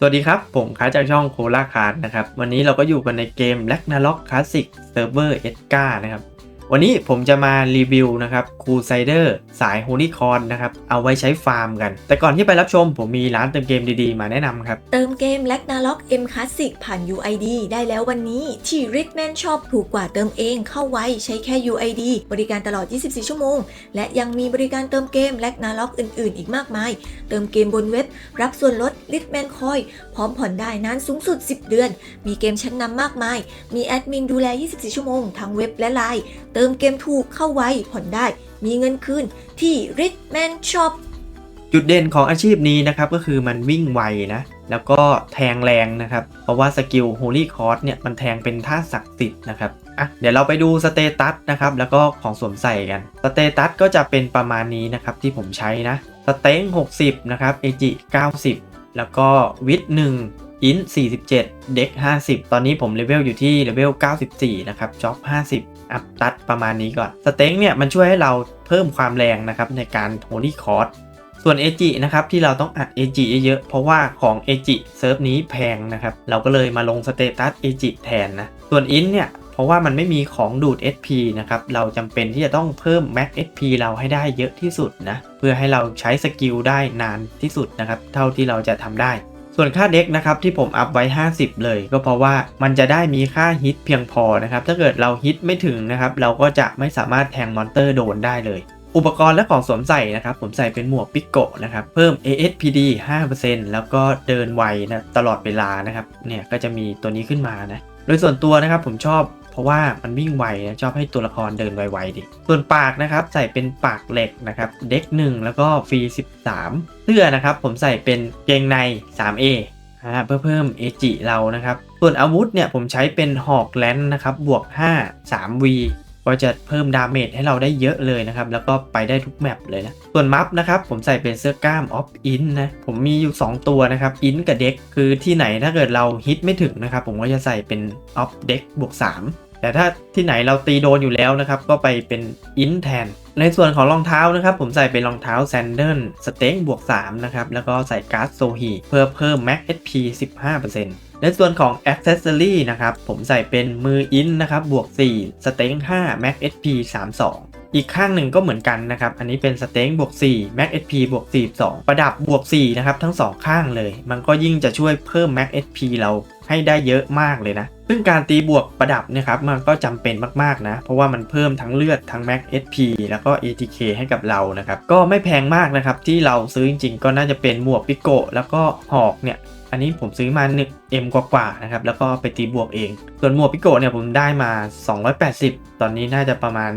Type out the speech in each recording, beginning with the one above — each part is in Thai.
สวัสดีครับ ผมค้าจากช่องโคลาคาร์ดนะครับ วันนี้เราก็อยู่กันในเกม r a g n a r o k Classic Server e d g a r นะครับ วันนี้ผมจะมารีวิวนะครับคูไซเดอร์สาย h o นิคอนนะครับ เอาไว้ใช้ฟาร์มกัน แต่ก่อนที่ไปรับชมผมมีร้านเติมเกมดีๆ มาแนะนำครับ เติมเกม l a g n a r o k M Classic ผ่าน UID ได้แล้ววันนี้ที่ Ritman Shop ถูกกว่าเติมเองเข้าไว้ใช้แค่ UID บริการตลอด 24 ชั่วโมง และยังมีบริการเติมเกม l a g n a r o k อื่นๆ อีกมากมาย เติมเกมบนเว็บ รับส่วนลด Ritman Coin พร้อมผ่อนได้นานสูงสุด 10 เดือน มีเกมชั้นนำมากมาย มีแอดมินดูแล 24 ชั่วโมงทั้งเว็บและไลน์เติมเกมถูกเข้าไว้ผ่อนได้ มีเงินคืนที่ Ritman Shop จุดเด่นของอาชีพนี้นะครับก็คือมันวิ่งไวนะ แล้วก็แทงแรงนะครับ เพราะว่าสกิล Holy c o r s เนี่ยมันแทงเป็นท่าศักดิ์สิทธิ์นะครับอะเดี๋ยวเราไปดูสเตตัสนะครับแล้วก็ของสวมใส่กัน สเตตัสก็จะเป็นประมาณนี้นะครับที่ผมใช้นะสเต็ง60 นะครับเอจิ90 แล้วก็วิท1อิน47 เด็ก50 ตอนนี้ผมเลเวลอยู่ที่เลเวล94 นะครับจ็อบ50 อัพตัดประมาณนี้ก่อนสเต็งเนี่ยมันช่วยให้เราเพิ่มความแรงนะครับในการ Holy c o r s ส่วน AG นะครับที่เราต้องอัด AG เยอะๆเพราะว่าของ AG เซิร์ฟนี้แพงนะครับเราก็เลยมาลงสเตตัส AG แทนนะส่วน IN เนี่ยเพราะว่ามันไม่มีของดูด SP นะครับเราจำเป็นที่จะต้องเพิ่ม Max SP เราให้ได้เยอะที่สุดนะเพื่อให้เราใช้สกิลได้นานที่สุดนะครับเท่าที่เราจะทำได้ ส่วนค่าเด็กนะครับที่ผมอัพไว้ 50 เลย ก็เพราะว่ามันจะได้มีค่าฮิตเพียงพอนะครับถ้าเกิดเราฮิตไม่ถึงนะครับเราก็จะไม่สามารถแทงมอนเตอร์โดนได้เลยอุปกรณ์และของสวมใส่นะครับผมใส่เป็นหมวกปิกโกนะครับเพิ่ม ASPD 5%แล้วก็เดินไวนะตลอดเวลานะครับเนี่ยก็จะมีตัวนี้ขึ้นมานะโดยส่วนตัวนะครับผมชอบ เพราะว่ามันวิ่งไวนะชอบให้ตัวละครเดินไวๆดิ ส่วนปากนะครับใส่เป็นปากเหล็กนะครับ เด็ก 1 แล้วก็ฟรี 13 เสื้อนะครับผมใส่เป็นเกงใน 3A เพื่อเพิ่มเอจิเรานะครับ ส่วนอาวุธเนี่ยผมใช้เป็นหอกแลนนะครับบวก 5 3V ก็จะเพิ่มดาเมจให้เราได้เยอะเลยนะครับ แล้วก็ไปได้ทุกแมปเลยนะ ส่วนมัฟนะครับ ผมใส่เป็นเสื้อกล้ามออฟอินนะ ผมมีอยู่ 2 ตัวนะครับอินกับเด็กคือที่ไหนถ้าเกิดเราฮิตไม่ถึงนะครับ ผมก็จะใส่เป็นออฟเด็กบวก3แต่ถ้าที่ไหนเราตีโดนอยู่แล้วนะครับ ก็ไปเป็นอินแทน ในส่วนของรองเท้านะครับ ผมใส่เป็นรองเท้าแซนเดิลสเต็งบวก3นะครับแล้วก็ใส่การ์ดโซฮีเพื่อเพิ่ม Max HP 15% ในส่วนของ Accessory นะครับ ผมใส่เป็นมืออินนะครับ บวก 4 สเต็ง5 Mac SP 32อีกข้างหนึ่งก็เหมือนกันนะครับ อันนี้เป็นสเต็งบวก4 Mac SP บวก42 ประดับบวก4นะครับทั้ง 2 ข้างเลย มันก็ยิ่งจะช่วยเพิ่ม Mac SP เราให้ได้เยอะมากเลยนะ ซึ่งการตีบวกประดับเนะครับมันก็จำเป็นมากๆนะ เพราะว่ามันเพิ่มทั้งเลือดทั้ง Max HP แล้วก็ ATK ให้กับเรานะครับ ก็ไม่แพงมากนะครับ ที่เราซื้อจริงๆ ก็น่าจะเป็นหมวกปิโกะแล้วก็หอกเนี่ย อันนี้ผมซื้อมา1 M กว่าๆนะครับ แล้วก็ไปตีบวกเอง ส่วนหมวกปิโกะเนี่ยผมได้มา 280 ตอนนี้น่าจะประมาณ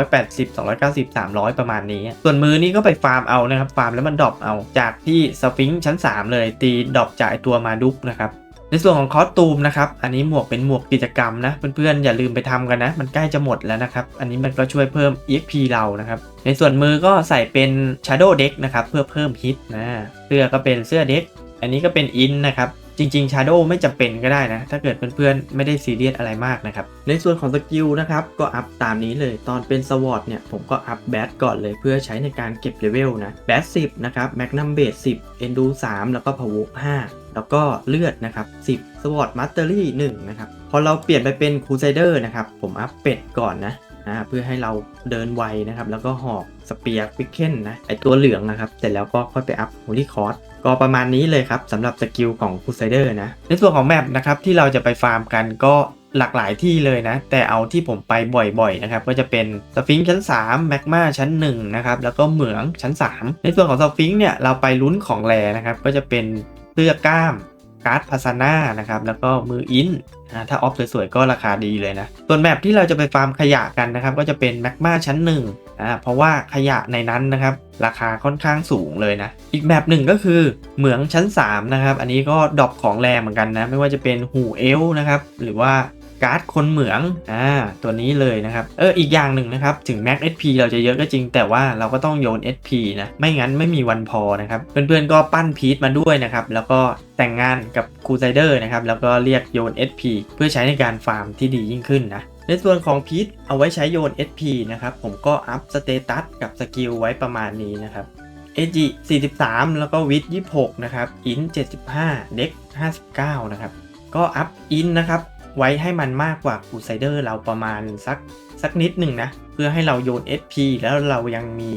280 290 300 ประมาณนี้ ส่วนมือนี้ก็ไปฟาร์มเอานะครับฟาร์มแล้วมันดรอปเอาจากที่สฟิงค์ชั้น 3 เลยตีดรอปจากตัวมาดุกนะครับ ในส่วนของคอสตูมนะครับ อันนี้หมวกเป็นหมวกกิจกรรมนะ เพื่อนๆ อย่าลืมไปทำกันนะ มันใกล้จะหมดแล้วนะครับ อันนี้มันก็ช่วยเพิ่ม EXP เรานะครับ ในส่วนมือก็ใส่เป็น Shadow Deck นะครับ เพื่อเพิ่มฮิตนะ เสื้อก็เป็นเสื้อเด็ก อันนี้ก็เป็นอินนะครับ จริงๆ Shadow ไม่จำเป็นก็ได้นะ ถ้าเกิดเพื่อนๆ ไม่ได้ซีเรียสอะไรมากนะครับ ในส่วนของสกิลนะครับ ก็อัพตามนี้เลย ตอนเป็นสวอตเนี่ย ผมก็อัพแบทก่อนเลย เพื่อใช้ในการเก็บเลเวลนะ แบท10นะครับ แมกนัมเบส10เอนดู3แล้วก็พาวก5 แล้วก็เลือดนะครับ10สวอตมาสเตอรี่1นะครับ พอเราเปลี่ยนไปเป็นคูไซเดอร์นะครับ ผมอัพเป็ดก่อนนะอ่าเพื่อให้เราเดินไวนะครับ แล้วก็หอกสเปียร์ควิกเคนนะไอตัวเหลืองนะครับ เสร็จแล้วก็ค่อยไปอัพโฮลี่คอร์สก็ประมาณนี้เลยครับสำหรับสกิลของคูไซเดอร์นะ ในส่วนของแมปนะครับที่เราจะไปฟาร์มกันก็หลากหลายที่เลยนะ แต่เอาที่ผมไปบ่อยๆนะครับก็จะเป็นสฟิงค์ชั้น3แมกมาชั้น1นะครับแล้วก็เหมืองชั้น 3 ในส่วนของสฟิงค์เนี่ยเราไปลุ้นของแรนะครับก็จะเป็น เสื้อกล้ามการ์ดพาซาน่านะครับแล้วก็มืออินถ้าออฟสวยๆก็ราคาดีเลยนะ ส่วนแมปที่เราจะไปฟาร์มขยะกันนะครับ ก็จะเป็นแมกมาชั้น1อ่าเพราะว่าขยะในนั้นนะครับ ราคาค่อนข้างสูงเลยนะ อีกแมปหนึ่งก็คือเหมืองชั้น3นะครับ อันนี้ก็ดรอปของแรงเหมือนกันนะ ไม่ว่าจะเป็นหูเอลนะครับ หรือว่า การ์ดคนเหมืองอ่าตัวนี้เลยนะครับเอออีกอย่างหนึ่งนะครับถึง Max SP เราจะเยอะก็จริง แต่ว่าเราก็ต้องโยน SP นะไม่งั้นไม่มีวันพอนะครับเพื่อนๆก็ปั้นพีทมาด้วยนะครับแล้วก็แต่งงานกับคูไซเดอร์นะครับแล้วก็เรียกโยน SP เพื่อใช้ในการฟาร์มที่ดียิ่งขึ้นนะในส่วนของพีทเอาไว้ใช้โยน SP นะครับผมก็อัพสเตตัสกับสกิลไว้ประมาณนี้นะครับเอจิ43 แล้วก็วิท26 นะครับ อิน 75 เด็ก 59 นะครับ ก็อัพอินนะครับ ไว้ให้มันมากกว่าคูไซเดอร์เราประมาณสักสักนิดหนึ่งนะ เพื่อให้เราโยน SP แล้วเรายังมี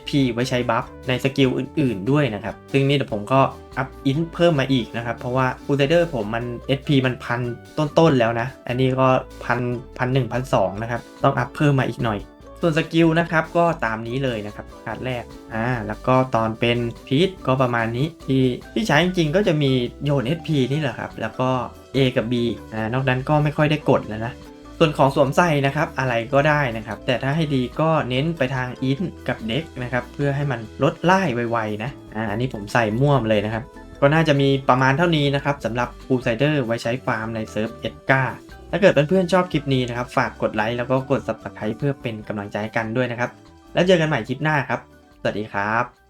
SP ไว้ใช้บัฟในสกิลอื่นๆด้วยนะครับ ซึ่งนี่เดี๋ยวผมก็อัพอินเพิ่มมาอีกนะครับ เพราะว่าคูไซเดอร์ผมมัน SP มันพันต้นๆแล้วนะ อันนี้ก็พันพันหนึ่งพันสองนะครับ ต้องอัพเพิ่มมาอีกหน่อย ส่วนสกิลนะครับก็ตามนี้เลยนะครับการแรกอ่าแล้วก็ตอนเป็นพีทก็ประมาณนี้ที่ที่ใช้จริงๆก็จะมีโยน SP นี่แหละครับ แล้วก็ A กับ B อ่านอกนั้นก็ไม่ค่อยได้กดแล้วนะ ส่วนของสวมใส่นะครับอะไรก็ได้นะครับ แต่ถ้าให้ดีก็เน้นไปทางอินกับเด็กนะครับเพื่อให้มันลดไล่ไวๆนะอ่าอันนี้ผมใส่ม่วมเลยนะครับ ก็น่าจะมีประมาณเท่านี้นะครับสำหรับฟูไซเดอร์ไว้ใช้ฟาร์มในเซิร์ฟเอ็ดกาถ้าเกิดเพื่อนๆชอบคลิปนี้นะครับ ฝากกดไลค์แล้วก็กด subscribe เพื่อเป็นกำลังใจกันด้วยนะครับ แล้วเจอกันใหม่คลิปหน้าครับ สวัสดีครับ